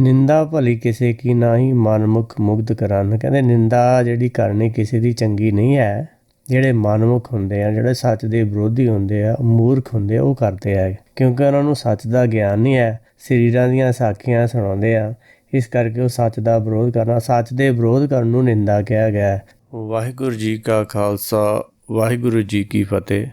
ਨਿੰਦਾ ਭਲੀ ਕਿਸੇ ਕੀ ਨਾਹੀ ਮਨਮੁਖ ਮੁਗਧ ਕਰਨ। ਕਹਿੰਦੇ ਨਿੰਦਾ ਜਿਹੜੀ ਕਰਨੀ ਕਿਸੇ ਦੀ ਚੰਗੀ ਨਹੀਂ ਹੈ। ਜਿਹੜੇ ਮਨਮੁਖ ਹੁੰਦੇ ਆ, ਜਿਹੜੇ ਸੱਚ ਦੇ ਵਿਰੋਧੀ ਹੁੰਦੇ ਆ, ਮੂਰਖ ਹੁੰਦੇ ਆ, ਉਹ ਕਰਦੇ ਆ। ਕਿਉਂਕਿ ਉਹਨਾਂ ਨੂੰ ਸੱਚ ਦਾ ਗਿਆਨ ਨਹੀਂ ਹੈ, ਸਰੀਰਾਂ ਦੀਆਂ ਸਾਖੀਆਂ ਸੁਣਾਉਂਦੇ ਆ। ਇਸ ਕਰਕੇ ਉਹ ਸੱਚ ਦਾ ਵਿਰੋਧ ਕਰਨਾ, ਸੱਚ ਦੇ ਵਿਰੋਧ ਕਰਨ ਨੂੰ ਨਿੰਦਾ ਕਿਹਾ ਗਿਆ ਵਾਹਿਗੁਰੂ ਜੀ ਕਾ ਖਾਲਸਾ, ਵਾਹਿਗੁਰੂ ਜੀ ਕੀ ਫਤਿਹ।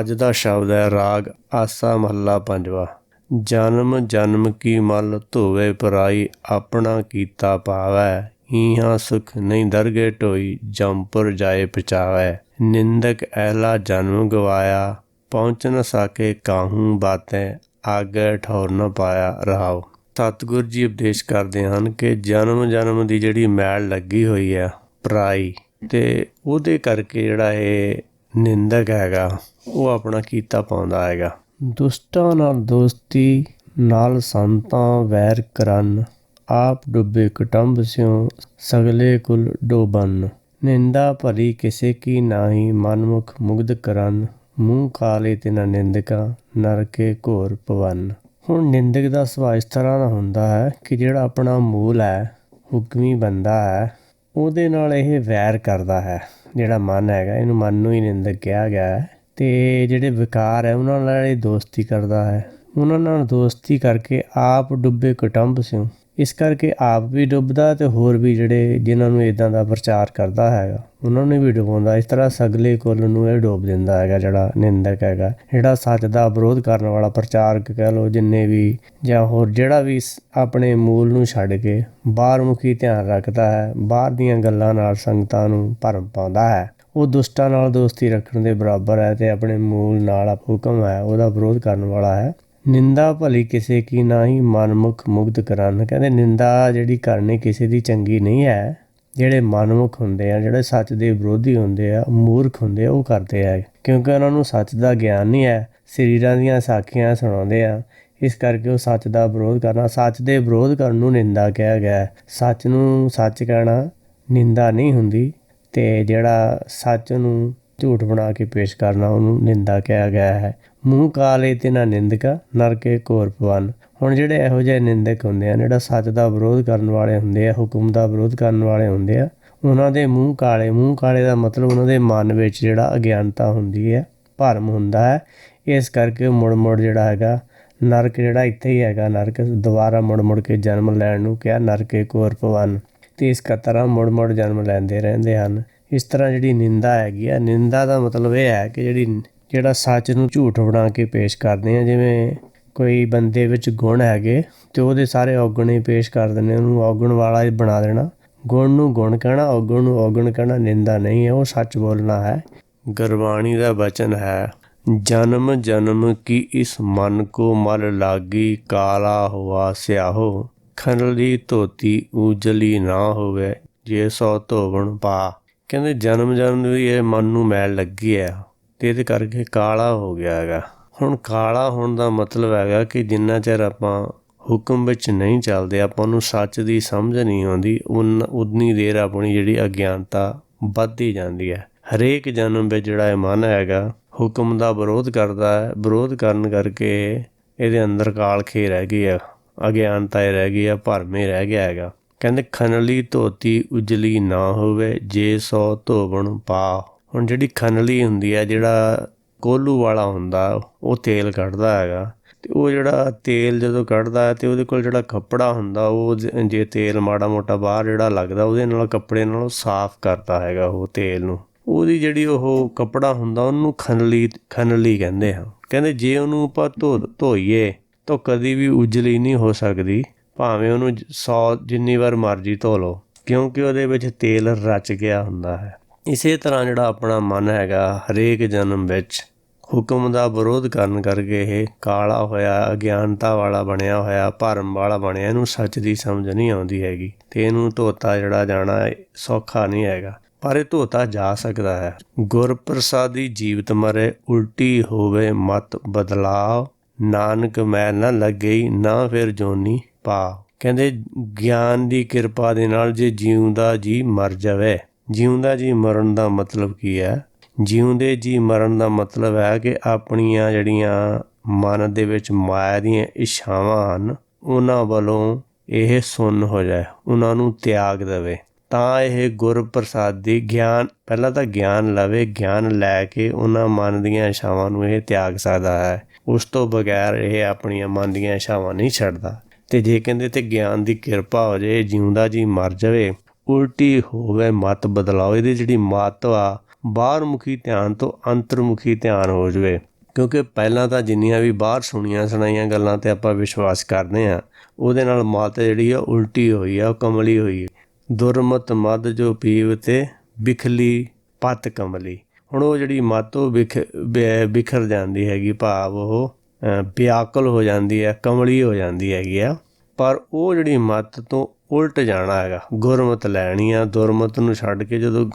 ਅੱਜ ਦਾ ਸ਼ਬਦ ਹੈ ਰਾਗ, ਆਸਾ ਮਹੱਲਾ ਪੰਜਵਾ। ਜਨਮ ਜਨਮ ਕੀ ਮਲ ਧੋਵੇ ਪਰਾਈ ਆਪਣਾ ਕੀਤਾ ਪਾਵੈ ਈਹਾਂ ਸੁਖ ਨਹੀਂ ਦਰਗੇ ਢੋਈ ਜੰਪੁਰ ਜਾਏ ਪਚਾਵੈ। ਨਿੰਦਕ ਐਲਾ ਜਨਮ ਗਵਾਇਆ, ਪਹੁੰਚ ਨ ਸਕੇ ਕਾਹੂ ਬਾਤੈ, ਆਗੇ ਠੌਰ ਨ ਪਾਇਆ ਰਹਾਓ ਸਤਿਗੁਰ ਜੀ ਉਪਦੇਸ਼ ਕਰਦੇ ਹਨ ਕਿ ਜਨਮ ਜਨਮ ਦੀ ਜਿਹੜੀ ਮੈਲ ਲੱਗੀ ਹੋਈ ਹੈ ਪਰਾਈ, ਤੇ ਉਹਦੇ ਕਰਕੇ ਜਿਹੜਾ ਇਹ ਨਿੰਦਕ ਹੈਗਾ, ਉਹ ਆਪਣਾ ਕੀਤਾ ਪਾਉਂਦਾ ਹੈਗਾ। ਦੁਸ਼ਟਾਂ ਨਾਲ ਦੋਸਤੀ ਨਾਲ ਸੰਤਾਂ ਵੈਰ ਕਰਨ, ਆਪ ਡੁੱਬੇ ਕਟੰਬ ਸਿਉ ਸਗਲੇ ਕੁਲ ਡੋਬਨ। ਨਿੰਦਾ ਭਰੀ ਕਿਸੇ ਕੀ ਨਾਹੀ ਮਨਮੁਖ ਮੁਗਧ ਕਰਨ, ਮੂੰਹ ਕਾਲੇ ਤੇ ਨਾ ਨਿੰਦਕਾ ਨਰਕੇ ਘੋਰ ਪਵਨ ਹੁਣ ਨਿੰਦਕ ਦਾ ਸੁਭਾਅ ਇਸ ਤਰ੍ਹਾਂ ਦਾ ਹੁੰਦਾ ਹੈ ਕਿ ਜਿਹੜਾ ਆਪਣਾ ਮੂਲ ਹੈ, ਹੁਕਮੀ ਬੰਦਾ ਹੈ, ਉਹਦੇ ਨਾਲ ਇਹ ਵੈਰ ਕਰਦਾ ਹੈ। ਜਿਹੜਾ ਮਨ ਹੈਗਾ, ਇਹਨੂੰ ਮਨ ਨੂੰ ਹੀ ਨਿੰਦਕ ਕਿਹਾ ਗਿਆ ਹੈ। ਤੇ ਜਿਹੜੇ ਵਿਕਾਰ ਹੈ, ਉਹਨਾਂ ਨਾਲ ਇਹ ਦੋਸਤੀ ਕਰਦਾ ਹੈ। ਉਹਨਾਂ ਨਾਲ ਦੋਸਤੀ ਕਰਕੇ ਆਪ ਡੁੱਬੇ ਕੁਟੰਬ ਸਿਉ। ਇਸ ਕਰਕੇ ਆਪ ਵੀ ਡੁੱਬਦਾ ਤੇ ਹੋਰ ਵੀ ਜਿਹੜੇ ਜਿਨ੍ਹਾਂ ਨੂੰ ਇਦਾਂ ਦਾ ਪ੍ਰਚਾਰ ਕਰਦਾ ਹੈਗਾ, ਉਹਨਾਂ ਨੂੰ ਵੀ ਡੁਬਾਉਂਦਾ। ਇਸ ਤਰ੍ਹਾਂ ਸਗਲੇ ਕੁੱਲ ਨੂੰ ਇਹ ਡੋਬ ਦਿੰਦਾ ਹੈਗਾ, ਜਿਹੜਾ ਨਿੰਦਕ ਹੈਗਾ, ਜਿਹੜਾ ਸੱਚ ਦਾ ਵਿਰੋਧ ਕਰਨ ਵਾਲਾ ਪ੍ਰਚਾਰਕ ਕਹਿ ਲੋ ਜਿੰਨੇ ਵੀ ਜਾਂ ਹੋਰ ਜਿਹੜਾ ਵੀ ਆਪਣੇ ਮੂਲ ਨੂੰ ਛੱਡ ਕੇ ਬਾਹਰਮੁਖੀ ਧਿਆਨ ਰੱਖਦਾ ਹੈ, ਬਾਹਰ ਦੀਆਂ ਗੱਲਾਂ ਨਾਲ ਸੰਗਤਾਂ ਨੂੰ ਭਰਮ ਪਾਉਂਦਾ ਹੈ। ਉਹ ਦੁਸ਼ਟਾਂ ਨਾਲ ਦੋਸਤੀ ਰੱਖਣ ਦੇ ਬਰਾਬਰ ਹੈ ਤੇ ਆਪਣੇ ਮੂਲ ਨਾਲ ਹੁਕਮ ਹੈ, ਉਹਦਾ ਵਿਰੋਧ ਕਰਨ ਵਾਲਾ ਹੈ। ਨਿੰਦਾ ਭਲੀ ਕਿਸੇ ਕੀ ਨਾਹੀ ਮਨਮੁਖ ਮੁਗਧ ਕਰਨ। ਕਹਿੰਦੇ ਨਿੰਦਾ ਜਿਹੜੀ ਕਰਨੀ ਕਿਸੇ ਦੀ ਚੰਗੀ ਨਹੀਂ ਹੈ। ਜਿਹੜੇ ਮਨਮੁਖ ਹੁੰਦੇ ਆ, ਜਿਹੜੇ ਸੱਚ ਦੇ ਵਿਰੋਧੀ ਹੁੰਦੇ ਆ, ਮੂਰਖ ਹੁੰਦੇ ਆ, ਉਹ ਕਰਦੇ ਆ। ਕਿਉਂਕਿ ਉਹਨਾਂ ਨੂੰ ਸੱਚ ਦਾ ਗਿਆਨ ਨਹੀਂ ਹੈ, ਸਰੀਰਾਂ ਦੀਆਂ ਸਾਖੀਆਂ ਸੁਣਾਉਂਦੇ ਆ। ਇਸ ਕਰਕੇ ਉਹ ਸੱਚ ਦਾ ਵਿਰੋਧ ਕਰਨਾ, ਸੱਚ ਦੇ ਵਿਰੋਧ ਕਰਨ ਨੂੰ ਨਿੰਦਾ ਕਿਹਾ ਗਿਆ ਸੱਚ ਨੂੰ ਸੱਚ ਕਹਿਣਾ ਨਿੰਦਾ ਨਹੀਂ ਹੁੰਦੀ। ਤੇ ਜਿਹੜਾ ਸੱਚ ਨੂੰ ਝੂਠ ਬਣਾ ਕੇ ਪੇਸ਼ ਕਰਨਾ, ਉਹਨੂੰ ਨਿੰਦਾ ਕਿਹਾ ਗਿਆ ਹੈ। ਮੂੰਹ ਕਾਲੇ ਤੇ ਨਾ ਨਿੰਦਕਾ, ਨਰਕੇ ਘੋਰ ਪਵਨ ਹੁਣ ਜਿਹੜੇ ਇਹੋ ਜਿਹੇ ਨਿੰਦਕ ਹੁੰਦੇ ਆ, ਜਿਹੜਾ ਸੱਚ ਦਾ ਵਿਰੋਧ ਕਰਨ ਵਾਲੇ ਹੁੰਦੇ ਆ, ਹੁਕਮ ਦਾ ਵਿਰੋਧ ਕਰਨ ਵਾਲੇ ਹੁੰਦੇ ਆ, ਉਹਨਾਂ ਦੇ ਮੂੰਹ ਕਾਲੇ ਮੂੰਹ ਕਾਲੇ ਦਾ ਮਤਲਬ ਉਹਨਾਂ ਦੇ ਮਨ ਵਿੱਚ ਜਿਹੜਾ ਅਗਿਆਨਤਾ ਹੁੰਦੀ ਹੈ, ਭਰਮ ਹੁੰਦਾ ਹੈ। ਇਸ ਕਰਕੇ ਮੁੜ ਮੁੜ ਜਿਹੜਾ ਹੈਗਾ, ਨਰਕ ਜਿਹੜਾ ਇੱਥੇ ਹੀ ਹੈਗਾ, ਨਰਕ ਦੁਬਾਰਾ ਮੁੜ ਮੁੜ ਕੇ ਜਨਮ ਲੈਣ ਨੂੰ ਕਿਹਾ, ਨਰਕੇ ਘੋਰ ਪਵਨ ਤੇ ਇਸ ਤਰ੍ਹਾਂ ਮੁੜ ਮੁੜ ਜਨਮ ਲੈਂਦੇ ਰਹਿੰਦੇ ਹਨ। ਇਸ ਤਰ੍ਹਾਂ ਜਿਹੜੀ ਨਿੰਦਾ ਹੈਗੀ ਆ, ਨਿੰਦਾ ਦਾ ਮਤਲਬ ਇਹ ਹੈ ਕਿ ਜਿਹੜੀ ਜਿਹੜਾ ਸੱਚ ਨੂੰ ਝੂਠ ਬਣਾ ਕੇ ਪੇਸ਼ ਕਰਦੇ ਆ, ਜਿਵੇਂ ਕੋਈ ਬੰਦੇ ਵਿੱਚ ਗੁਣ ਹੈਗੇ, ਤੇ ਉਹਦੇ ਸਾਰੇ ਔਗਣ ਪੇਸ਼ ਕਰ ਦਿੰਦੇ ਉਹਨੂੰ ਔਗਣ ਵਾਲਾ ਹੀ ਬਣਾ ਦੇਣਾ। ਗੁਣ ਨੂੰ ਗੁਣ ਕਹਿਣਾ, ਔਗਣ ਨੂੰ ਔਗਣ ਕਹਿਣਾ ਨਿੰਦਾ ਨਹੀਂ ਹੈ, ਉਹ ਸੱਚ ਬੋਲਣਾ ਹੈ। ਗੁਰਬਾਣੀ ਦਾ ਬਚਨ ਹੈ, ਜਨਮ ਜਨਮ ਕੀ ਇਸ ਮਨ ਕੋ ਮਲ ਲਾਗੀ, ਕਾਲਾ ਹੋਆ ਸਿਆਹੋ। ਖਨਲੀ ਧੋਤੀ ਉਜਲੀ ਨਾ ਹੋਵੇ, ਜੇ ਸੋ ਧੋਵਣ ਪਾ। ਕਹਿੰਦੇ ਜਨਮ ਜਨਮ ਦੀ ਇਹ ਮਨ ਨੂੰ ਮੈਲ ਲੱਗੀ ਹੈ ਤੇ ਇਹਦੇ ਕਰਕੇ ਕਾਲਾ ਹੋ ਗਿਆ ਹੈਗਾ। ਹੁਣ ਕਾਲਾ ਹੋਣ ਦਾ ਮਤਲਬ ਹੈਗਾ ਕਿ ਜਿੰਨਾ ਚਿਰ ਆਪਾਂ ਹੁਕਮ ਵਿੱਚ ਨਹੀਂ ਚੱਲਦੇ, ਆਪਾਂ ਨੂੰ ਸੱਚ ਦੀ ਸਮਝ ਨਹੀਂ ਆਉਂਦੀ, ਉਨੀ ਦੇਰ ਆਪਣੀ ਜਿਹੜੀ ਅਗਿਆਨਤਾ ਵੱਧਦੀ ਜਾਂਦੀ ਹੈ ਹਰੇਕ ਜਨਮ ਵਿੱਚ ਜਿਹੜਾ ਇਹ ਮਨ ਹੈਗਾ, ਹੁਕਮ ਦਾ ਵਿਰੋਧ ਕਰਦਾ ਹੈ ਵਿਰੋਧ ਕਰਨ ਕਰਕੇ ਇਹਦੇ ਅੰਦਰ ਕਾਲ ਖੇ ਰਹਿ ਗਈ ਹੈ ਅਗਿਆਨਤਾ ਹੀ ਰਹਿ ਗਈ ਆ, ਭਰਮੇ ਰਹਿ ਗਿਆ ਹੈਗਾ। ਕਹਿੰਦੇ ਖਨਲੀ ਧੋਤੀ ਉਜਲੀ ਨਾ ਹੋਵੇ, ਜੇ ਸੋ ਧੋਵਣ ਪਾ। ਹੁਣ ਜਿਹੜੀ ਖਨਲੀ ਹੁੰਦੀ ਹੈ ਜਿਹੜਾ ਕੋਲੂ ਵਾਲਾ ਹੁੰਦਾ, ਉਹ ਤੇਲ ਕੱਢਦਾ ਹੈਗਾ। ਤੇ ਉਹ ਜਿਹੜਾ ਤੇਲ ਜਦੋਂ ਕੱਢਦਾ ਹੈ ਤੇ ਉਹਦੇ ਕੋਲ ਜਿਹੜਾ ਕੱਪੜਾ ਹੁੰਦਾ, ਉਹ ਜੇ ਤੇਲ ਮਾੜਾ ਮੋਟਾ ਬਾਹਰ ਜਿਹੜਾ ਲੱਗਦਾ, ਉਹਦੇ ਨਾਲ ਕੱਪੜੇ ਨਾਲ ਉਹ ਸਾਫ਼ ਕਰਦਾ ਹੈਗਾ ਉਹ ਤੇਲ ਨੂੰ। ਉਹਦੀ ਜਿਹੜੀ ਉਹ ਕੱਪੜਾ ਹੁੰਦਾ, ਉਹਨੂੰ ਖਨਲੀ ਖਨਲੀ ਕਹਿੰਦੇ ਆ। ਕਹਿੰਦੇ ਜੇ ਉਹਨੂੰ ਆਪਾਂ ਧੋ, ਧੋਈਏ ਤਾਂ ਕਦੀ ਵੀ ਉਜਲੀ ਨਹੀਂ ਹੋ ਸਕਦੀ। ਭਾਵੇਂ ਉਹਨੂੰ 100 ਜਿੰਨੀ ਵਾਰ ਮਰਜ਼ੀ ਧੋ ਲਓ, ਕਿਉਂਕਿ ਉਹਦੇ ਵਿੱਚ ਤੇਲ ਰਚ ਗਿਆ ਹੁੰਦਾ ਹੈ। ਇਸੇ ਤਰ੍ਹਾਂ ਜਿਹੜਾ ਆਪਣਾ ਮਨ ਹੈਗਾ, ਹਰੇਕ ਜਨਮ ਵਿੱਚ ਹੁਕਮ ਦਾ ਵਿਰੋਧ ਕਰਨ ਕਰਕੇ ਇਹ ਕਾਲਾ ਹੋਇਆ, ਅਗਿਆਨਤਾ ਵਾਲਾ ਬਣਿਆ ਹੋਇਆ, ਭਰਮ ਵਾਲਾ ਬਣਿਆ, ਇਹਨੂੰ ਸੱਚ ਦੀ ਸਮਝ ਨਹੀਂ ਆਉਂਦੀ ਹੈਗੀ। ਤੇ ਇਹਨੂੰ ਧੋਤਾ ਜਿਹੜਾ ਜਾਣਾ ਸੌਖਾ ਨਹੀਂ ਹੈਗਾ। ਪਰ ਇਹ ਧੋਤਾ ਜਾ ਸਕਦਾ ਹੈ। ਗੁਰ ਪ੍ਰਸਾਦੀ ਜੀਵਤ ਮਰੇ, ਉਲਟੀ ਹੋਵੇ ਮਤ ਬਦਲਾਵ ਨਾਨਕ ਮੈਂ ਨਾ ਲੱਗਈ ਨਾ ਫਿਰ ਜੋਨੀ ਪਾ। ਕਹਿੰਦੇ, ਗਿਆਨ ਦੀ ਕਿਰਪਾ ਦੇ ਨਾਲ ਜੇ ਜਿਉਂਦਾ ਜੀ ਮਰ ਜਾਵੇ। ਜਿਉਂਦਾ ਜੀ ਮਰਨ ਦਾ ਮਤਲਬ ਕੀ ਹੈ ਜਿਉਂਦੇ ਜੀ ਮਰਨ ਦਾ ਮਤਲਬ ਹੈ ਕਿ ਆਪਣੀਆਂ ਜਿਹੜੀਆਂ ਮਨ ਦੇ ਵਿੱਚ ਮਾਇਆ ਦੀਆਂ ਇਛਾਵਾਂ ਹਨ, ਉਹਨਾਂ ਵੱਲੋਂ ਇਹ ਸੁੰਨ ਹੋ ਜਾਏ, ਉਹਨਾਂ ਨੂੰ ਤਿਆਗ ਦੇਵੇ। ਤਾਂ ਇਹ ਗੁਰ ਪ੍ਰਸਾਦੀ ਗਿਆਨ, ਪਹਿਲਾਂ ਤਾਂ ਗਿਆਨ ਲਵੇ, ਗਿਆਨ ਲੈ ਕੇ ਉਹਨਾਂ ਮਨ ਦੀਆਂ ਇਛਾਵਾਂ ਨੂੰ ਇਹ ਤਿਆਗ ਸਕਦਾ ਹੈ। ਉਸ ਤੋਂ ਬਗੈਰ ਇਹ ਆਪਣੀਆਂ ਮਨ ਦੀਆਂ ਇਛਾਵਾਂ ਨਹੀਂ ਛੱਡਦਾ। ਤੇ ਜੇ ਕਹਿੰਦੇ ਤੇ ਗਿਆਨ ਦੀ ਕਿਰਪਾ ਹੋ ਜਾਏ ਜਿਉਂਦਾ ਜੀ ਮਰ ਜਾਵੇ, ਉਲਟੀ ਹੋਵੇ ਮਤ ਬਦਲਾਓ, ਇਹਦੀ ਜਿਹੜੀ ਮਤ ਆ, ਬਾਹਰਮੁਖੀ ਧਿਆਨ ਤੋਂ ਅੰਤਰਮੁਖੀ ਧਿਆਨ ਹੋ ਜਾਵੇ। ਕਿਉਂਕਿ ਪਹਿਲਾਂ ਤਾਂ ਜਿੰਨੀਆਂ ਵੀ ਬਾਹਰ ਸੁਣੀਆਂ ਸੁਣਾਈਆਂ ਗੱਲਾਂ ਤੇ ਆਪਾਂ ਵਿਸ਼ਵਾਸ ਕਰਦੇ ਆ ਉਹਦੇ ਨਾਲ ਮਤ ਜਿਹੜੀ ਆ, ਉਲਟੀ ਹੋਈ ਆ ਉਹ ਕਮਲੀ ਹੋਈ ਹੈ ਦੁਰਮਤ ਮਦ ਜੋ ਪੀਵ ਤੇ ਬਿਖਲੀ ਪਤ ਕਮਲੀ ਹੁਣ ਉਹ ਜਿਹੜੀ ਮਤ ਉਹ ਬਿਖ ਬਿ- ਬਿਖਰ ਜਾਂਦੀ ਹੈਗੀ ਭਾਵ ਉਹ ਅ, ਵਿਆਕੁਲ ਹੋ ਜਾਂਦੀ ਹੈ ਕਮਲੀ ਹੋ ਜਾਂਦੀ ਹੈਗੀ ਆ। ਪਰ ਉਹ ਜਿਹੜੀ ਮਤ ਤੋਂ ਉਲਟ ਜਾਣਾ ਹੈਗਾ ਗੁਰਮਤ ਲੈਣੀ ਆ ਦੁਰਮਤ ਨੂੰ ਛੱਡ ਕੇ ਜਦੋਂ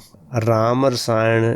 ਰਾਮ ਰਸਾਇਣ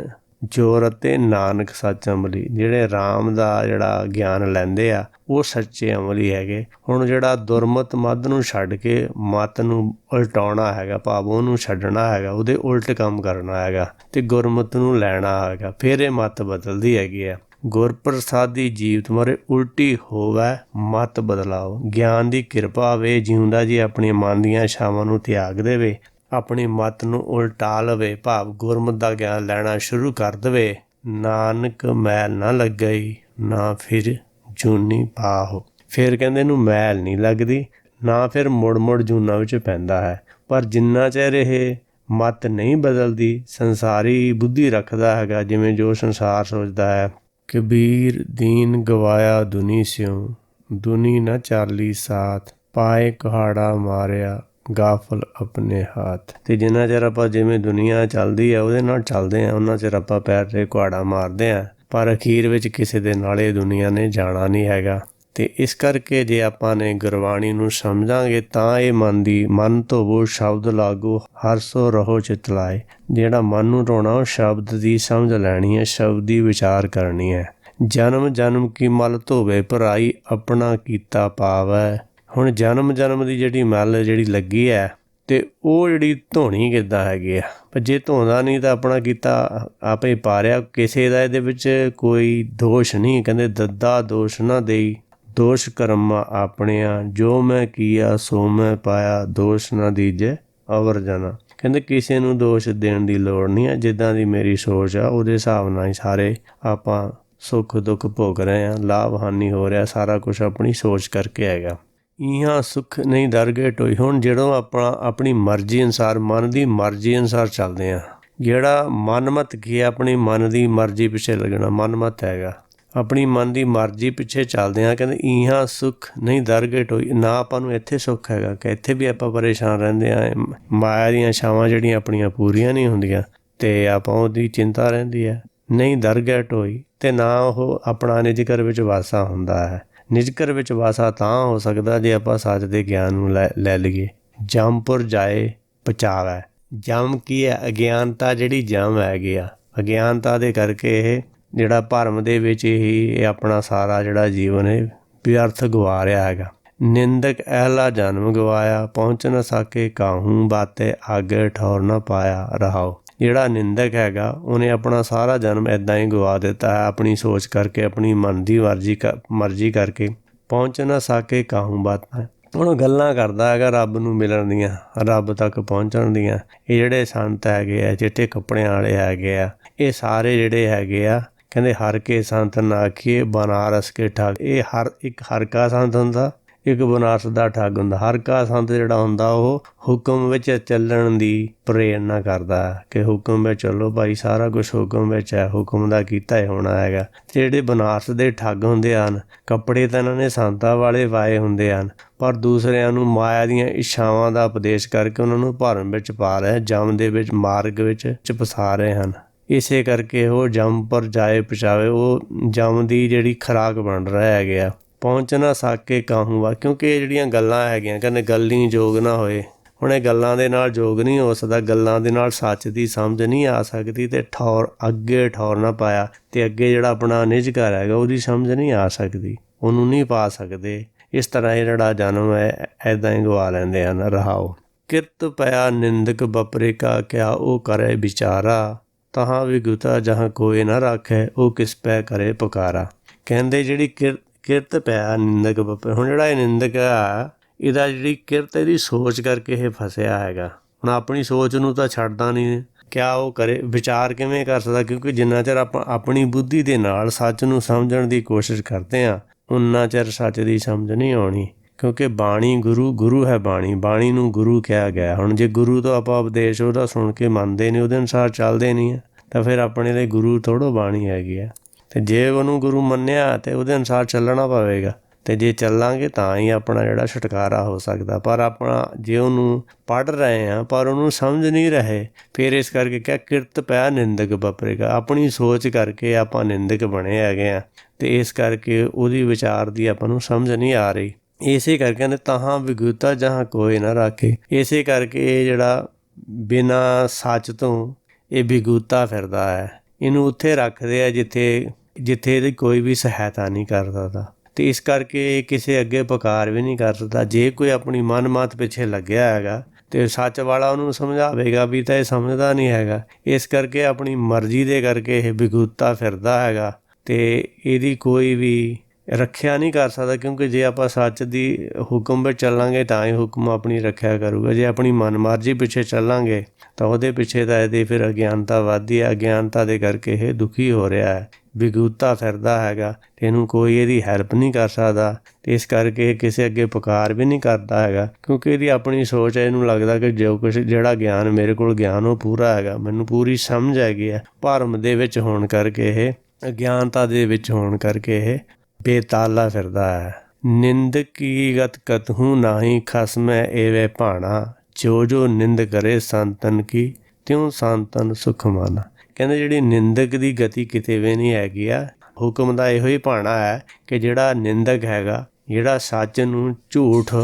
ਜੋਰ ਅਤੇ ਨਾਨਕ ਸੱਚ ਅਮਲੀ, ਜਿਹੜੇ ਰਾਮ ਦਾ ਜਿਹੜਾ ਗਿਆਨ ਲੈਂਦੇ ਆ, ਉਹ ਸੱਚੇ ਅਮਲੀ ਹੈਗੇ। ਹੁਣ ਜਿਹੜਾ ਦੁਰਮਤ ਮੱਧ ਨੂੰ ਛੱਡ ਕੇ ਮਤ ਨੂੰ ਉਲਟਾਉਣਾ ਹੈਗਾ, ਭਾਵ ਉਹਨੂੰ ਛੱਡਣਾ ਹੈਗਾ, ਉਹਦੇ ਉਲਟ ਕੰਮ ਕਰਨਾ ਹੈਗਾ ਤੇ ਗੁਰਮਤ ਨੂੰ ਲੈਣਾ ਹੈਗਾ, ਫਿਰ ਇਹ ਮਤ ਬਦਲਦੀ ਹੈਗੀ ਆ। ਗੁਰਪ੍ਰਸਾਦੀ ਜੀਵ ਤੁਮਾਰੇ ਉਲਟੀ ਹੋਵੇ, ਮਤ ਬਦਲਾਓ। ਗਿਆਨ ਦੀ ਕਿਰਪਾ ਵੇ ਜਿਉਂਦਾ ਜੀ ਆਪਣੀ ਮਨ ਦੀਆਂ ਛਾਵਾਂ ਨੂੰ ਤਿਆਗ ਦੇਵੇ ਆਪਣੀ ਮਤ ਨੂੰ ਉਲਟਾ ਲਵੇ, ਭਾਵ ਗੁਰਮਤ ਦਾ ਗਿਆਨ ਲੈਣਾ ਸ਼ੁਰੂ ਕਰ ਦੇਵੇ। ਨਾਨਕ ਮੈਲ ਨਾ ਲੱਗਈ, ਨਾ ਫਿਰ ਜੂਨੀ ਪਾਹੋ ਫਿਰ ਕਹਿੰਦੇ ਇਹਨੂੰ ਮੈਲ ਨਹੀਂ ਲੱਗਦੀ, ਨਾ ਫਿਰ ਮੁੜ ਮੁੜ ਜੂਨਾ ਵਿੱਚ ਪੈਂਦਾ ਹੈ। ਪਰ ਜਿੰਨਾ ਚਿਰ ਇਹ ਮਤ ਨਹੀਂ ਬਦਲਦੀ, ਸੰਸਾਰੀ ਬੁੱਧੀ ਰੱਖਦਾ ਹੈਗਾ, ਜਿਵੇਂ ਜੋ ਸੰਸਾਰ ਸੋਚਦਾ ਹੈ। ਕਬੀਰ ਦੀਨ ਗਵਾਇਆ ਦੁਨੀ ਸਿਉ, ਦੁਨੀ ਨਾ ਚਾਲੀ ਸਾਥ, ਪਾਏ ਕੁਹਾੜਾ ਮਾਰਿਆ ਗਾਫਲ ਆਪਣੇ ਹੱਥ। ਤੇ ਜਿੰਨਾ ਚਿਰ ਆਪਾਂ ਜਿਵੇਂ ਦੁਨੀਆ ਚੱਲਦੀ ਆ, ਉਹਦੇ ਨਾਲ ਚੱਲਦੇ ਆ, ਉਹਨਾਂ ਚਿਰ ਆਪਾਂ ਪੈਰ ਤੇ ਕੁਹਾੜਾ ਮਾਰਦੇ ਆ। ਪਰ ਅਖੀਰ ਵਿੱਚ ਕਿਸੇ ਦੇ ਨਾਲ ਇਹ ਦੁਨੀਆ ਨੇ ਜਾਣਾ ਨਹੀਂ ਹੈਗਾ। ਤੇ ਇਸ ਕਰਕੇ ਜੇ ਆਪਾਂ ਨੇ ਗੁਰਬਾਣੀ ਨੂੰ ਸਮਝਾਂਗੇ, ਤਾਂ ਇਹ ਮਨ ਦੀ, ਮਨ ਤੋਂ ਉਹ ਸ਼ਬਦ ਲਾਗੋ ਹਰ ਸੋ ਰਹੋ ਚਿਤ ਲਾਏ। ਜਿਹੜਾ ਮਨ ਨੂੰ ਰੋਣਾ, ਉਹ ਸ਼ਬਦ ਦੀ ਸਮਝ ਲੈਣੀ ਹੈ, ਸ਼ਬਦ ਦੀ ਵਿਚਾਰ ਕਰਨੀ ਹੈ। ਜਨਮ ਜਨਮ ਕੀ ਮਲ ਧੋਵੇ, ਭਰਾਈ ਆਪਣਾ ਕੀਤਾ ਪਾਵੈ। ਹੁਣ ਜਨਮ ਜਨਮ ਦੀ ਜਿਹੜੀ ਮੱਲ ਜਿਹੜੀ ਲੱਗੀ ਹੈ ਤੇ ਉਹ ਜਿਹੜੀ ਧੋਣੀ ਕਿੱਦਾਂ ਹੈਗੀ ਆ? ਪਰ ਜੇ ਧੋਂਦਾ ਨਹੀਂ ਤਾਂ ਆਪਣਾ ਕੀਤਾ ਆਪੇ ਪਾਰਿਆ। ਕਿਸੇ ਦਾ ਇਹਦੇ ਵਿੱਚ ਕੋਈ ਦੋਸ਼ ਨਹੀਂ। ਕਹਿੰਦੇ ਦੱਦਾ ਦੋਸ਼ ਨਾ ਦੇਈ। ਦੋਸ਼ ਕਰਮਾ ਆਪਣਿਆ। ਜੋ ਮੈਂ ਕੀਆ, ਸੋ ਮੈਂ ਪਾਇਆ। ਦੋਸ਼ ਨਾ ਦੀਜੇ, ਅਵਰ ਜਨਾ। ਕਹਿੰਦੇ ਕਿਸੇ ਨੂੰ ਦੋਸ਼ ਦੇਣ ਦੀ ਲੋੜ ਨਹੀਂ ਹੈ। ਜਿੱਦਾਂ ਦੀ ਮੇਰੀ ਸੋਚ ਆ, ਉਹਦੇ ਹਿਸਾਬ ਨਾਲ ਹੀ ਸਾਰੇ ਆਪਾਂ ਸੁੱਖ ਦੁੱਖ ਭੋਗ ਰਹੇ ਆ ਲਾਭ ਹਾਨੀ ਹੋ ਰਿਹਾ। ਸਾਰਾ ਕੁਝ ਆਪਣੀ ਸੋਚ ਕਰਕੇ ਹੈਗਾ। ਇਹਾਂ ਸੁੱਖ ਨਹੀਂ ਦਰਗੇ ਟੋਈ ਹੁਣ ਜਦੋਂ ਆਪਾਂ ਆਪਣੀ ਮਰਜ਼ੀ ਅਨਸਾਰ ਮਨ ਦੀ ਮਰਜ਼ੀ ਅਨਸਾਰ ਚੱਲਦੇ ਆ ਜਿਹੜਾ ਮਨਮਤ ਕੀ ਹੈ, ਆਪਣੀ ਮਨ ਦੀ ਮਰਜ਼ੀ ਪਿੱਛੇ ਲੱਗਣਾ ਮਨਮਤ ਹੈਗਾ। ਆਪਣੀ ਮਨ ਦੀ ਮਰਜ਼ੀ ਪਿੱਛੇ ਚੱਲਦੇ ਆ ਕਹਿੰਦੇ ਇਹਾਂ ਸੁੱਖ ਨਹੀਂ ਦਰਗੇ ਟੋਈ ਨਾ ਆਪਾਂ ਨੂੰ ਇੱਥੇ ਸੁੱਖ ਹੈਗਾ ਕਿ ਇੱਥੇ ਵੀ ਆਪਾਂ ਪਰੇਸ਼ਾਨ ਰਹਿੰਦੇ ਆ ਮਾਇਆ ਦੀਆਂ ਛਾਵਾਂ ਜਿਹੜੀਆਂ ਆਪਣੀਆਂ ਪੂਰੀਆਂ ਨਹੀਂ ਹੁੰਦੀਆਂ ਤੇ ਆਪਾਂ ਉਹਦੀ ਚਿੰਤਾ ਰਹਿੰਦੀ ਹੈ। ਨਹੀਂ ਦਰਗਹਿ ਟੋਈ ਤੇ ਨਾ ਉਹ ਆਪਣਾ ਨਿਜ ਨਿਜਕਰ ਵਿੱਚ ਵਾਸਾ ਹੁੰਦਾ ਹੈ। ਨਿਜਕਰ ਵਿੱਚ ਵਾਸਾ ਤਾਂ ਹੋ ਸਕਦਾ ਜੇ ਆਪਾਂ ਸੱਚ ਦੇ ਗਿਆਨ ਨੂੰ ਲੈ ਲੈ ਲਈਏ। ਜਮਪੁਰ ਜਾਏ, ਪਚਾਵੈ। ਜਮ ਕੀ ਹੈ? ਅਗਿਆਨਤਾ ਜਿਹੜੀ ਜਮ ਹੈਗੀ ਆ। ਅਗਿਆਨਤਾ ਦੇ ਕਰਕੇ ਇਹ ਜਿਹੜਾ ਭਰਮ ਦੇ ਵਿੱਚ ਹੀ ਇਹ ਆਪਣਾ ਸਾਰਾ ਜਿਹੜਾ ਜੀਵਨ ਹੈ ਵਿਅਰਥ ਗਵਾ ਰਿਹਾ ਹੈਗਾ। ਨਿੰਦਕ ਅਹਲਾ ਜਨਮ ਗਵਾਇਆ, ਪਹੁੰਚ ਨਾ ਸਕੇ ਕਾਹੂ ਬਾਤੇ ਆਗੇ ਠੌਰ ਨਾ ਪਾਇਆ ਰਹਾਓ। ਜਿਹੜਾ ਨਿੰਦਕ ਹੈਗਾ, ਉਹਨੇ ਆਪਣਾ ਸਾਰਾ ਜਨਮ ਇਦਾਂ ਹੀ ਗਵਾ ਦਿੱਤਾ ਹੈ, ਆਪਣੀ ਸੋਚ ਕਰਕੇ, ਆਪਣੀ ਮਨ ਦੀ ਵਰਜ਼ੀ ਕ- ਮਰਜ਼ੀ ਕਰਕੇ। ਪਹੁੰਚ ਨਾ ਸਕੇ ਕਾਹੂ ਬਾਤਾਂ। ਹੁਣ ਗੱਲਾਂ ਕਰਦਾ ਹੈਗਾ ਰੱਬ ਨੂੰ ਮਿਲਣ ਦੀਆਂ, ਰੱਬ ਤੱਕ ਪਹੁੰਚਣ ਦੀਆਂ। ਇਹ ਜਿਹੜੇ ਸੰਤ ਹੈਗੇ ਆ, ਚਿੱਟੇ ਕੱਪੜਿਆਂ ਵਾਲੇ ਹੈਗੇ ਆ, ਇਹ ਸਾਰੇ ਜਿਹੜੇ ਹੈਗੇ ਆ, ਕਹਿੰਦੇ ਹਰ ਕੇ ਸੰਤ ਨਾ ਆਖੀਏ, ਬਨਾਰਸ ਕੇ ਠੱਗ ਇਹ ਹਰ, ਇੱਕ ਹਰ ਕਾ ਸੰਤ ਹੁੰਦਾ। ਇੱਕ ਬਨਾਰਸ ਦਾ ਠੱਗ ਹੁੰਦਾ। ਹਰ ਕਾ ਸੰਤ ਜਿਹੜਾ ਹੁੰਦਾ, ਉਹ ਹੁਕਮ ਵਿੱਚ ਚੱਲਣ ਦੀ ਪ੍ਰੇਰਣਾ ਕਰਦਾ ਹੈ ਕਿ ਹੁਕਮ ਵਿੱਚ ਚੱਲੋ ਭਾਈ, ਸਾਰਾ ਕੁਝ ਹੁਕਮ ਵਿੱਚ ਹੈ, ਹੁਕਮ ਦਾ ਕੀਤਾ ਹੀ ਹੋਣਾ ਹੈਗਾ। ਜਿਹੜੇ ਬਨਾਰਸ ਦੇ ਠੱਗ ਹੁੰਦੇ ਹਨ, ਕੱਪੜੇ ਤਾਂ ਇਹਨਾਂ ਨੇ ਸੰਤਾਂ ਵਾਲੇ ਵਾਏ ਹੁੰਦੇ ਹਨ, ਪਰ ਦੂਸਰਿਆਂ ਨੂੰ ਮਾਇਆ ਦੀਆਂ ਇੱਛਾਵਾਂ ਦਾ ਉਪਦੇਸ਼ ਕਰਕੇ ਉਹਨਾਂ ਨੂੰ ਭਰਮ ਵਿੱਚ ਪਾ ਰਹੇ ਜਮ ਦੇ ਵਿੱਚ, ਮਾਰਗ ਵਿੱਚ ਚਪਸਾ ਰਹੇ ਹਨ। ਇਸੇ ਕਰਕੇ ਉਹ ਜਮ ਪਰ ਜਾਏ ਪਛਾਵੇ ਉਹ ਜਮ ਦੀ ਜਿਹੜੀ ਖਰਾਕ ਬਣ ਰਿਹਾ ਹੈਗੇ। ਆ ਪਹੁੰਚ ਨਾ ਸਕੇ ਕਾਹੂੰਵਾ ਕਿਉਂਕਿ ਇਹ ਜਿਹੜੀਆਂ ਗੱਲਾਂ ਹੈਗੀਆਂ, ਕਹਿੰਦੇ ਗੱਲੀ ਜੋਗ ਨਾ ਹੋਏ। ਹੁਣ ਇਹ ਗੱਲਾਂ ਦੇ ਨਾਲ ਜੋਗ ਨਹੀਂ ਹੋ ਸਕਦਾ, ਗੱਲਾਂ ਦੇ ਨਾਲ ਸੱਚ ਦੀ ਸਮਝ ਨਹੀਂ ਆ ਸਕਦੀ ਤੇ ਠੌਰ ਅੱਗੇ ਠੌਰ ਨਾ ਪਾਇਆ ਤੇ ਅੱਗੇ ਜਿਹੜਾ ਆਪਣਾ ਨਿਜ ਘਰ ਹੈਗਾ, ਉਹਦੀ ਸਮਝ ਨਹੀਂ ਆ ਸਕਦੀ, ਉਹਨੂੰ ਨਹੀਂ ਪਾ ਸਕਦੇ। ਇਸ ਤਰ੍ਹਾਂ ਇਹ ਜਿਹੜਾ ਜਨਮ ਹੈ ਐਦਾਂ ਹੀ ਗਵਾ ਲੈਂਦੇ ਹਨ, ਰਹਾਓ। ਕਿਰਤ ਪਿਆ ਨਿੰਦਕ ਬਪਰੇ ਕਾ, ਕਿਆ ਉਹ ਕਰੇ ਵਿਚਾਰਾ? ਤਹਾਂ ਵੀ ਗੁਤਾ ਜਹਾਂ ਕੋਈ ਨਾ ਰੱਖੇ, ਉਹ ਕਿਸ ਪੈ ਕਰੇ ਪੁਕਾਰਾ? ਕਹਿੰਦੇ ਜਿਹੜੀ ਕਿਰ- ਕਿਰਤ ਪਿਆ ਨਿੰਦਕ ਬਪਰੇ ਹੁਣ ਜਿਹੜਾ ਇਹ ਨਿੰਦਕ ਆ, ਇਹਦਾ ਜਿਹੜੀ ਕਿਰਤ ਇਹਦੀ ਸੋਚ ਕਰਕੇ ਇਹ ਫਸਿਆ ਹੈਗਾ। ਹੁਣ ਆਪਣੀ ਸੋਚ ਨੂੰ ਤਾਂ ਛੱਡਦਾ ਨਹੀਂ। ਕਿਆ ਉਹ ਕਰੇ? ਵਿਚਾਰ ਕਿਵੇਂ ਕਰ ਸਕਦਾ? ਕਿਉਂਕਿ ਜਿੰਨਾ ਚਿਰ ਆਪਾਂ ਆਪਣੀ ਬੁੱਧੀ ਦੇ ਨਾਲ ਸੱਚ ਨੂੰ ਸਮਝਣ ਦੀ ਕੋਸ਼ਿਸ਼ ਕਰਦੇ ਆ ਉਨਾ ਚਿਰ ਸੱਚ ਦੀ ਸਮਝ ਨਹੀਂ ਆਉਣੀ। ਕਿਉਂਕਿ ਬਾਣੀ ਗੁਰੂ ਗੁਰੂ ਹੈ ਬਾਣੀ। ਬਾਣੀ ਨੂੰ ਗੁਰੂ ਕਿਹਾ ਗਿਆ। ਹੁਣ ਜੇ ਗੁਰੂ ਤੋਂ ਆਪਾਂ ਉਪਦੇਸ਼ ਉਹਦਾ ਸੁਣ ਕੇ ਮੰਨਦੇ ਨਹੀਂ, ਉਹਦੇ ਅਨੁਸਾਰ ਚੱਲਦੇ ਨਹੀਂ ਤਾਂ ਫਿਰ ਆਪਣੇ ਲਈ ਗੁਰੂ ਥੋੜੋ ਬਾਣੀ ਹੈਗੀ ਆ ਤੇ ਜੇ ਉਹਨੂੰ ਗੁਰੂ ਮੰਨਿਆ ਤੇ ਉਹਦੇ ਅਨੁਸਾਰ ਚੱਲਣਾ ਪਵੇਗਾ। ਤੇ ਜੇ ਚੱਲਾਂਗੇ ਤਾਂ ਹੀ ਆਪਣਾ ਜਿਹੜਾ ਛੁਟਕਾਰਾ ਹੋ ਸਕਦਾ। ਪਰ ਆਪਣਾ ਜੇ ਉਹਨੂੰ ਪੜ ਰਹੇ ਆ ਪਰ ਉਹਨੂੰ ਸਮਝ ਨਹੀਂ ਰਹੇ, ਫਿਰ ਇਸ ਕਰਕੇ ਕਿਆ ਕਿਰਤ ਪੈ ਨਿੰਦਕ ਬਪਰੇਗਾ ਆਪਣੀ ਸੋਚ ਕਰਕੇ ਆਪਾਂ ਨਿੰਦਕ ਬਣੇ ਹੈਗੇ ਆ ਤੇ ਇਸ ਕਰਕੇ ਉਹਦੀ ਵਿਚਾਰ ਦੀ ਆਪਾਂ ਨੂੰ ਸਮਝ ਨਹੀਂ ਆ ਰਹੀ। ਇਸੇ ਕਰਕੇ ਕਹਿੰਦੇ ਤਹਾਂ ਵਿਗੂਤਾ ਜਹਾਂ ਕੋਈ ਨਾ ਰੱਖੇ। ਇਸੇ ਕਰਕੇ ਇਹ ਜਿਹੜਾ ਬਿਨਾ ਸੱਚ ਤੋਂ ਇਹ ਵਿਗੂਤਾ ਫਿਰਦਾ ਹੈ। ਇਹਨੂੰ ਉੱਥੇ ਰੱਖਦੇ ਆ ਜਿੱਥੇ ਜਿੱਥੇ ਇਹਦੀ ਕੋਈ ਵੀ ਸਹਾਇਤਾ ਨਹੀਂ ਕਰ ਸਕਦਾ। ਤੇ ਇਸ ਕਰਕੇ ਇਹ ਕਿਸੇ ਅੱਗੇ ਪੁਕਾਰ ਵੀ ਨਹੀਂ ਕਰ ਸਕਦਾ। ਜੇ ਕੋਈ ਆਪਣੀ ਮਨਮਾਤ ਪਿੱਛੇ ਲੱਗਿਆ ਹੈਗਾ ਤੇ ਸੱਚ ਵਾਲਾ ਉਹਨੂੰ ਸਮਝਾਵੇਗਾ ਵੀ ਤਾਂ ਇਹ ਸਮਝਦਾ ਨਹੀਂ ਹੈਗਾ। ਇਸ ਕਰਕੇ ਆਪਣੀ ਮਰਜ਼ੀ ਦੇ ਕਰਕੇ ਇਹ ਬਿਗੂਤਾ ਫਿਰਦਾ ਹੈਗਾ ਤੇ ਇਹਦੀ ਕੋਈ ਵੀ ਰੱਖਿਆ ਨਹੀਂ ਕਰ ਸਕਦਾ ਕਿਉਂਕਿ ਜੇ ਆਪਾਂ ਸੱਚ ਦੀ ਹੁਕਮ ਵਿੱਚ ਚੱਲਾਂਗੇ ਤਾਂ ਹੀ ਹੁਕਮ ਆਪਣੀ ਰੱਖਿਆ ਕਰੂਗਾ। ਜੇ ਆਪਣੀ ਮਨਮਰਜ਼ੀ ਪਿੱਛੇ ਚੱਲਾਂਗੇ ਤਾਂ ਉਹਦੇ ਪਿੱਛੇ ਤਾਂ ਇਹਦੀ ਫਿਰ ਅਗਿਆਨਤਾ ਵੱਧਦੀ ਹੈ। ਅਗਿਆਨਤਾ ਦੇ ਕਰਕੇ ਇਹ ਦੁਖੀ ਹੋ ਰਿਹਾ ਹੈ। ਵਿਗੂਤਾ ਫਿਰਦਾ ਹੈਗਾ ਤੇ ਇਹਨੂੰ ਕੋਈ ਇਹਦੀ ਹੈਲਪ ਨਹੀਂ ਕਰ ਸਕਦਾ ਤੇ ਇਸ ਕਰਕੇ ਇਹ ਕਿਸੇ ਅੱਗੇ ਪੁਕਾਰ ਵੀ ਨਹੀਂ ਕਰਦਾ ਹੈਗਾ, ਕਿਉਂਕਿ ਇਹਦੀ ਆਪਣੀ ਸੋਚ ਹੈ ਇਹਨੂੰ ਲੱਗਦਾ ਕਿ ਜੋ ਕੁਝ ਜਿਹੜਾ ਗਿਆਨ ਮੇਰੇ ਕੋਲ, ਗਿਆਨ ਉਹ ਪੂਰਾ ਹੈਗਾ, ਮੈਨੂੰ ਪੂਰੀ ਸਮਝ ਹੈਗੀ ਹੈ ਭਰਮ ਦੇ ਵਿੱਚ ਹੋਣ ਕਰਕੇ ਇਹ, ਅਗਿਆਨਤਾ ਦੇ ਵਿੱਚ ਹੋਣ ਕਰਕੇ ਇਹ ਬੇਤਾਲਾ ਫਿਰਦਾ ਹੈ। ਨਿੰਦਕੀ ਗਤ ਕਤਹੂ ਨਾਹੀ ਖਸਮੈ ਏਵੇ ਭਾਣਾ, ਜੋ ਜੋ ਨਿੰਦ ਕਰੇ ਸੰਤਨ ਕੀ, ਤਿਉ ਸੰਤਨ ਸੁਖ ਮਾਨਾ। ਕਹਿੰਦੇ ਜਿਹੜੀ ਨਿੰਦਕ ਦੀ ਗਤੀ ਕਿਤੇ ਵੀ ਨਹੀਂ ਹੈਗੀ ਆ, ਹੁਕਮ ਦਾ ਇਹੋ ਹੀ ਭਾਣਾ ਹੈ ਕਿ ਜਿਹੜਾ ਨਿੰਦਕ ਹੈਗਾ, ਜਿਹੜਾ ਸੱਚ ਨੂੰ ਝੂਠ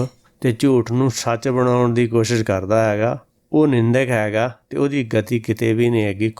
ਤੇ ਝੂਠ ਨੂੰ ਸੱਚ ਬਣਾਉਣ ਦੀ ਕੋਸ਼ਿਸ਼ ਕਰਦਾ ਹੈਗਾ, ਉਹ ਨਿੰਦਕ ਹੈਗਾ ਤੇ ਉਹਦੀ ਗਤੀ ਕਿਤੇ ਵੀ ਨਹੀਂ ਹੈਗੀ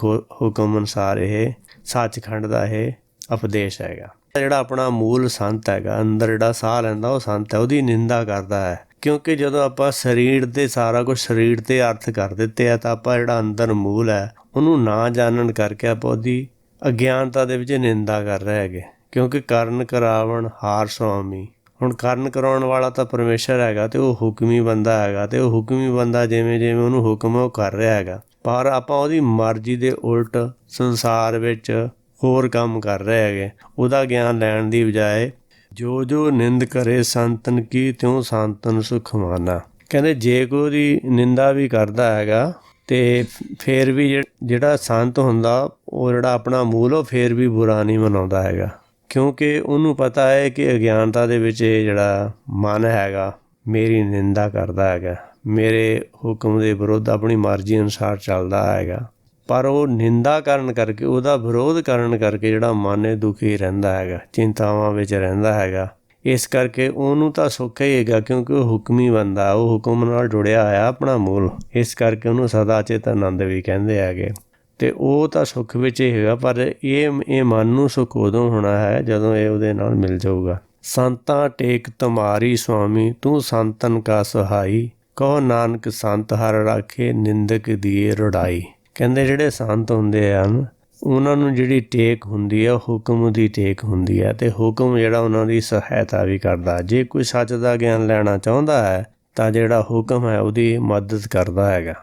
ਹੁਕਮ ਅਨਸਾਰ ਇਹ ਸੱਚਖੰਡ ਦਾ ਇਹ ਉਪਦੇਸ਼ ਹੈਗਾ। ਜਿਹੜਾ ਆਪਣਾ ਮੂਲ ਸੰਤ ਹੈਗਾ, ਅੰਦਰ ਜਿਹੜਾ ਸਾਹ ਲੈਂਦਾ, ਉਹ ਸੰਤ ਹੈ, ਉਹਦੀ ਨਿੰਦਾ ਕਰਦਾ ਹੈ। ਕਿਉਂਕਿ ਜਦੋਂ ਆਪਾਂ ਸਰੀਰ 'ਤੇ ਸਾਰਾ ਕੁਝ ਸਰੀਰ ਤੇ ਅਰਥ ਕਰ ਦਿੱਤੇ ਆ, ਤਾਂ ਆਪਾਂ ਜਿਹੜਾ ਅੰਦਰ ਮੂਲ ਹੈ, ਉਹਨੂੰ ਨਾ ਜਾਣਨ ਕਰਕੇ ਆਪਾਂ ਉਹਦੀ ਅਗਿਆਨਤਾ ਦੇ ਵਿੱਚ ਨਿੰਦਾ ਕਰ ਰਹੇ ਹੈਗੇ। ਕਿਉਂਕਿ ਕਰਨ, ਕਰਾਵਣ, ਹਾਰ ਸੁਆਮੀ। ਹੁਣ ਕਰਨ, ਕਰਾਉਣ ਵਾਲਾ ਤਾਂ ਪਰਮੇਸ਼ਰ ਹੈਗਾ ਤੇ ਉਹ ਹੁਕਮੀ ਬੰਦਾ ਹੈਗਾ ਤੇ ਉਹ ਹੁਕਮੀ ਬੰਦਾ ਜਿਵੇਂ ਜਿਵੇਂ ਉਹਨੂੰ ਹੁਕਮ ਉਹ ਕਰ ਰਿਹਾ ਹੈਗਾ। ਪਰ ਆਪਾਂ ਉਹਦੀ ਮਰਜ਼ੀ ਦੇ ਉਲਟ ਸੰਸਾਰ ਵਿੱਚ ਹੋਰ ਕੰਮ ਕਰ ਰਹੇ ਹੈਗੇ। ਉਹਦਾ ਗਿਆਨ ਲੈਣ ਦੀ ਬਜਾਏ ਜੋ ਜੋ ਨਿੰਦ ਕਰੇ ਸੰਤਨ ਕੀ ਤਿਉ ਸੰਤਨ ਸੁਖ ਮਾਨਾ। ਕਹਿੰਦੇ ਜੇ ਕੋਈ ਦੀ ਨਿੰਦਾ ਵੀ ਕਰਦਾ ਹੈਗਾ ਤੇ ਫੇਰ ਵੀ ਜਿਹੜਾ ਸੰਤ ਹੁੰਦਾ, ਉਹ ਜਿਹੜਾ ਆਪਣਾ ਮੂਲ, ਉਹ ਫੇਰ ਵੀ ਬੁਰਾ ਨਹੀਂ ਮਨਾਉਂਦਾ ਹੈਗਾ। ਕਿਉਂਕਿ ਉਹਨੂੰ ਪਤਾ ਹੈ ਕਿ ਅਗਿਆਨਤਾ ਦੇ ਵਿੱਚ ਇਹ ਜਿਹੜਾ ਮਨ ਹੈਗਾ, ਮੇਰੀ ਨਿੰਦਾ ਕਰਦਾ ਹੈਗਾ। ਮੇਰੇ ਹੁਕਮ ਦੇ ਵਿਰੁੱਧ ਆਪਣੀ ਮਰਜ਼ੀ ਅਨੁਸਾਰ ਚੱਲਦਾ ਹੈਗਾ। ਪਰ ਉਹ ਨਿੰਦਾ ਕਰਨ ਕਰਕੇ, ਉਹਦਾ ਵਿਰੋਧ ਕਰਨ ਕਰਕੇ ਜਿਹੜਾ ਮਨ ਇਹ ਦੁਖੀ ਰਹਿੰਦਾ ਹੈਗਾ, ਚਿੰਤਾਵਾਂ ਵਿੱਚ ਰਹਿੰਦਾ ਹੈਗਾ। ਇਸ ਕਰਕੇ ਉਹਨੂੰ ਤਾਂ ਸੁੱਖ ਹੀ ਹੈਗਾ ਕਿਉਂਕਿ ਉਹ ਹੁਕਮੀ ਬੰਦਾ, ਉਹ ਹੁਕਮ ਨਾਲ ਜੁੜਿਆ ਹੋਇਆ ਆਪਣਾ ਮੂਲ। ਇਸ ਕਰਕੇ ਉਹਨੂੰ ਸਦਾ ਚੇਤ ਆਨੰਦ ਵੀ ਕਹਿੰਦੇ ਹੈਗੇ। ਤੇ ਉਹ ਤਾਂ ਸੁੱਖ ਵਿੱਚ ਹੀ ਹੈਗਾ, ਪਰ ਇਹ ਇਹ ਮਨ ਨੂੰ ਸੁੱਖ ਉਦੋਂ ਹੋਣਾ ਹੈ ਜਦੋਂ ਇਹ ਉਹਦੇ ਨਾਲ ਮਿਲ ਜਾਊਗਾ। ਸੰਤਾਂ ਟੇਕ ਤੁਮਾਰੀ ਸੁਆਮੀ, ਤੂੰ ਸੰਤਨ ਕਾ ਸਹਾਈ, ਕਹੋ ਨਾਨਕ ਸੰਤ ਹਰ ਰਾਖੇ, ਨਿੰਦਕ ਦੀਏ ਰੜਾਈ। ਕਹਿੰਦੇ ਜਿਹੜੇ ਸੰਤ ਹੁੰਦੇ ਹਨ, ਉਹਨਾਂ ਨੂੰ ਜਿਹੜੀ ਟੇਕ ਹੁੰਦੀ ਆ ਹੁਕਮ ਦੀ ਟੇਕ ਹੁੰਦੀ ਹੈ ਤੇ ਹੁਕਮ ਜਿਹੜਾ ਉਹਨਾਂ ਦੀ ਸਹਾਇਤਾ ਵੀ ਕਰਦਾ। ਜੇ ਕੋਈ ਸੱਚ ਦਾ ਗਿਆਨ ਲੈਣਾ ਚਾਹੁੰਦਾ ਹੈ, ਤਾਂ ਜਿਹੜਾ ਹੁਕਮ ਹੈ, ਉਹਦੀ ਮਦਦ ਕਰਦਾ ਹੈਗਾ।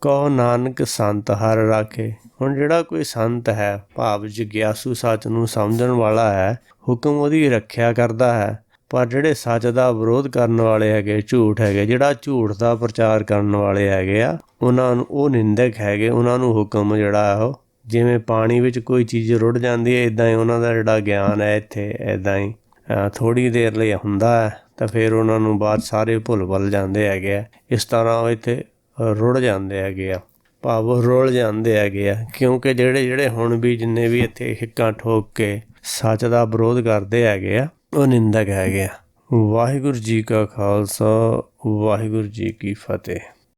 ਕਹੋ, ਨਾਨਕ, ਸੰਤ ਹਰ ਰਾਖੇ। ਹੁਣ ਜਿਹੜਾ ਕੋਈ ਸੰਤ ਹੈ, ਭਾਵ ਜਿਗਿਆਸੂ ਸੱਚ ਨੂੰ ਸਮਝਣ ਵਾਲਾ ਹੈ, ਹੁਕਮ ਉਹਦੀ ਰੱਖਿਆ ਕਰਦਾ ਹੈ। ਪਰ ਜਿਹੜੇ ਸੱਚ ਦਾ ਵਿਰੋਧ ਕਰਨ ਵਾਲੇ ਹੈਗੇ, ਝੂਠ ਹੈਗੇ, ਜਿਹੜਾ ਝੂਠ ਦਾ ਪ੍ਰਚਾਰ ਕਰਨ ਵਾਲੇ ਹੈਗੇ ਆ ਉਹਨਾਂ ਨੂੰ ਉਹ ਨਿੰਦਕ ਹੈਗੇ, ਉਹਨਾਂ ਨੂੰ ਹੁਕਮ ਜਿਹੜਾ ਉਹ, ਜਿਵੇਂ ਪਾਣੀ ਵਿੱਚ ਕੋਈ ਚੀਜ਼ ਰੁੜ ਜਾਂਦੀ ਹੈ ਇਦਾਂ ਹੀ ਉਹਨਾਂ ਦਾ ਜਿਹੜਾ ਗਿਆਨ ਹੈ ਇੱਥੇ ਇਦਾਂ ਹੀ ਥੋੜੀ ਦੇਰ ਲਈ ਹੁੰਦਾ ਹੈ, ਤਾਂ ਫਿਰ ਉਹਨਾਂ ਨੂੰ ਬਾਅਦ ਸਾਰੇ ਭੁੱਲ ਭੁੱਲ ਜਾਂਦੇ ਹੈਗੇ ਆ। ਇਸ ਤਰ੍ਹਾਂ ਉਹ ਇੱਥੇ ਰੁੜ ਜਾਂਦੇ ਹੈਗੇ ਆ, ਭਾਵ ਰੁੜ ਜਾਂਦੇ ਹੈਗੇ ਆ, ਕਿਉਂਕਿ ਜਿਹੜੇ ਜਿਹੜੇ ਹੁਣ ਵੀ ਜਿੰਨੇ ਵੀ ਇੱਥੇ ਹਿੱਕਾਂ ਠੋਕ ਕੇ ਸੱਚ ਦਾ ਵਿਰੋਧ ਕਰਦੇ ਹੈਗੇ ਆ, ਉਹ ਨਿੰਦਕ ਹੈਗੇ ਆ। ਵਾਹਿਗੁਰੂ ਜੀ ਕਾ ਖਾਲਸਾ, ਵਾਹਿਗੁਰੂ ਜੀ ਕੀ ਫਤਿਹ।